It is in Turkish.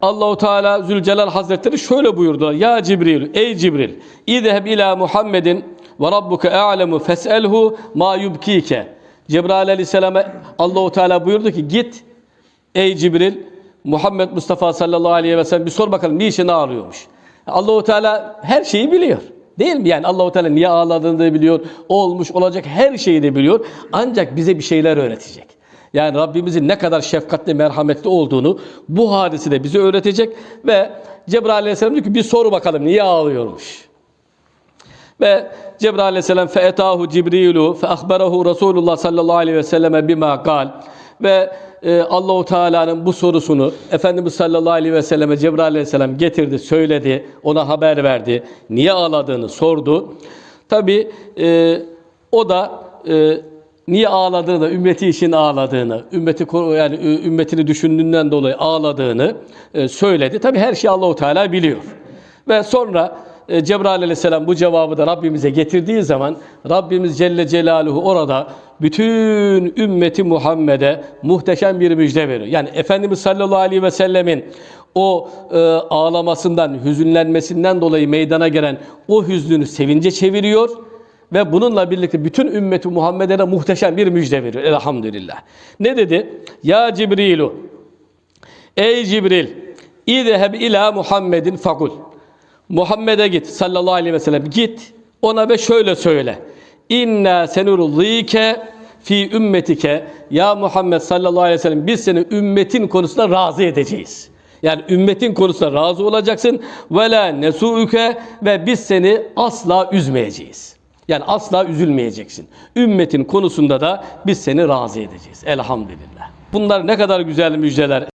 Allahu Teala Zülcelal Hazretleri şöyle buyurdu. Ya Cibril, ey Cibril, İzheb ila Muhammedin ve rabbuke a'lemu fes'elhu ma yubkike. Cebrail Aleyhisselam'a Allahu Teala buyurdu ki git ey Cibril Muhammed Mustafa sallallahu aleyhi ve sellem bir sor bakalım niçin ağlıyormuş. Allahu Teala her şeyi biliyor. Değil mi? Yani Allahu Teala niye ağladığını da biliyor. Olmuş olacak her şeyi de biliyor. Ancak bize bir şeyler öğretecek. Yani Rabbimizin ne kadar şefkatli, merhametli olduğunu bu hadisi de bize öğretecek ve Cebrail Aleyhisselam diyor ki bir soru bakalım niye ağlıyormuş. Ve Cebrail Aleyhisselam feetahu Cibrilu fe ahberahu Resulullah sallallahu aleyhi ve selleme bima kal ve e, Allahu Teala'nın bu sorusunu Efendimiz sallallahu aleyhi ve selleme Cebrail Aleyhisselam getirdi, söyledi, ona haber verdi. Niye ağladığını sordu. Tabi e, o da e, niye ağladığını, ümmeti için ağladığını, ümmeti yani ümmetini düşündüğünden dolayı ağladığını e, söyledi. Tabi her şeyi Allahu Teala biliyor. Ve sonra e, Cebrail aleyhisselam bu cevabı da Rabbimize getirdiği zaman Rabbimiz Celle Celaluhu orada bütün ümmeti Muhammed'e muhteşem bir müjde veriyor. Yani Efendimiz sallallahu aleyhi ve sellemin o e, ağlamasından, hüzünlenmesinden dolayı meydana gelen o hüznünü sevince çeviriyor ve bununla birlikte bütün ümmeti Muhammed'e de muhteşem bir müjde veriyor. Elhamdülillah. Ne dedi? Ya Cibrilu Ey Cibril İzheb ila Muhammedin fakul Muhammed'e git sallallahu aleyhi ve sellem git ona ve şöyle söyle. İnna senurlike fi ümmetike ya Muhammed sallallahu aleyhi ve sellem biz seni ümmetin konusunda razı edeceğiz. Yani ümmetin konusunda razı olacaksın ve la nesuuke ve biz seni asla üzmeyeceğiz. Yani asla üzülmeyeceksin. Ümmetin konusunda da biz seni razı edeceğiz. Elhamdülillah. Bunlar ne kadar güzel müjdeler.